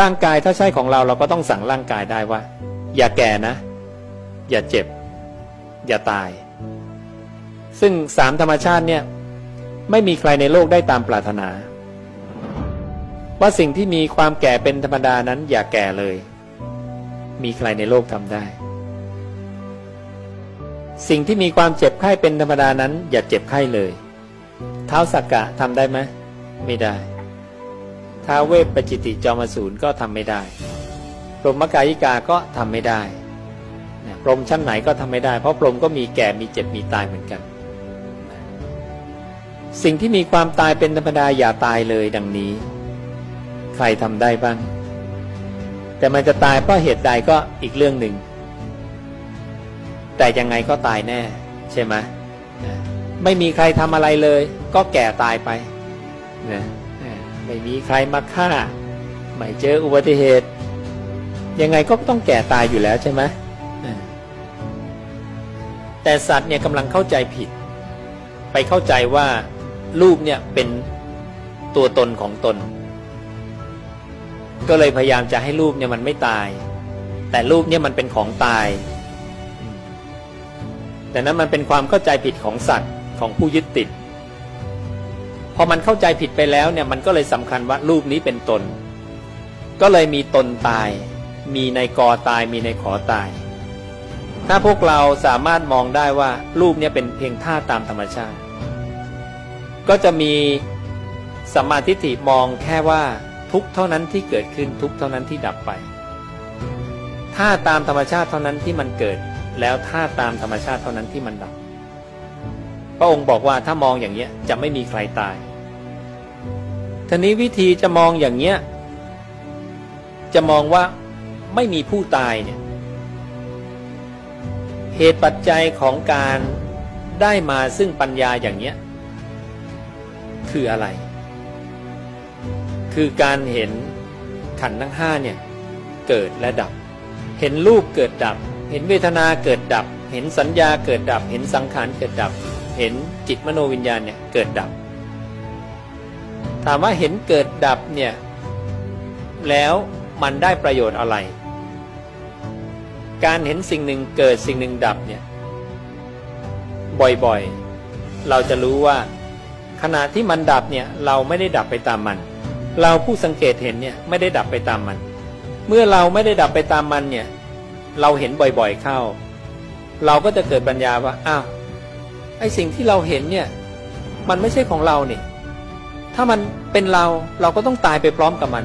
ร่างกายถ้าใช่ของเราเราก็ต้องสั่งร่างกายได้ว่า อย่าแก่นะ อย่าเจ็บ อย่าตาย ซึ่งสามธรรมชาติเนี่ยไม่มีใครในโลกได้ตามปรารถนา ว่าสิ่งที่มีความแก่เป็นธรรมดานั้น อย่าแก่เลย มีใครในโลกทำได้ สิ่งที่มีความเจ็บไข้เป็นธรรมดานั้น อย่าเจ็บไข้เลย เท้าสักกะทำได้ไหมไม่ได้ ท้าเวปปจิติจอมสูรก็ทำไม่ได้ พรหมกายิกาก็ทำไม่ได้พรหมชั้นไหนก็ทำไม่ได้ เพราะพรหมก็มีแก่มีเจ็บมีตายเหมือนกัน สิ่งที่มีความตายเป็นธรรมดาอย่าตายเลยดังนี้ ใครทำได้บ้าง แต่มันจะตายเพราะเหตุใดก็อีกเรื่องหนึ่ง แต่ยังไงก็ตายแน่ ใช่ไหมไม่มีใครทำอะไรเลย ก็แก่ตายไปนะ ไม่มีใครมาฆ่า ไม่เจออุบัติเหตุ ยังไงก็ต้องแก่ตายอยู่แล้วใช่ไหมแต่สัตว์เนี่ยกำลังเข้าใจผิด ไปเข้าใจว่ารูปเนี่ยเป็นตัวตนของตน ก็เลยพยายามจะให้รูปเนี่ยมันไม่ตาย แต่รูปเนี่ยมันเป็นของตาย แต่นั้นมันเป็นความเข้าใจผิดของสัตว์ของผู้ยึดติด อมันเข้าใจผิดไปแล้วเนี่ยมันก็เลยสำคัญว่ารูปนี้เป็นตน ก็เลยมีตนตาย มีในกอตายมีในขอตาย ถ้าพวกเราสามารถมองได้ว่ารูปเนี่ยเป็นเพียงท่าตามธรรมชาติ ก็จะมีสัมมาทิฏฐิมองแค่ว่าทุกเท่านั้นที่เกิดขึ้นทุกเท่านั้นที่ดับไปท่าตามธรรมชาติเท่านั้นที่มันเกิด แล้วท่าตามธรรมชาติเท่านั้นที่มันดับ พระองค์บอกว่าถ้ามองอย่างเนี้ยจะไม่มีใครตาย ทีนี้วิธีจะมองอย่างเนี้ย จะมองว่าไม่มีผู้ตายเนี่ย เหตุปัจจัยของการได้มาซึ่งปัญญาอย่างเนี้ย คืออะไร คือการเห็นขันทั้งห้าเนี่ย เกิดและดับ เห็นรูปเกิดดับ เห็นเวทนาเกิดดับ เห็นสัญญาเกิดดับ เห็นสังขารเกิดดับ เห็นจิตมโนวิญญาณเนี่ยเกิดดับามว่าเห็นเกิดดับเนี่ยแล้วมันได้ประโยชน์อะไร การเห็นสิ่งหนึ่งเกิดสิ่งหนึ่งดับเนี่ยบ่อยๆ เราจะรู้ว่า ขณะที่มันดับเนี่ยเราไม่ได้ดับไปตามมัน เราผู้สังเกตเห็นเนี่ยไม่ได้ดับไปตามมัน เมื่อเราไม่ได้ดับไปตามมันเนี่ยเราเห็นบ่อยๆเข้า เราก็จะเกิดปัญญาว่าอ้าวไอ้สิ่งที่เราเห็นเนี่ยมันไม่ใช่ของเราเนี่ย ถ้ามันเป็นเราเราก็ต้องตายไปพร้อมกับมัน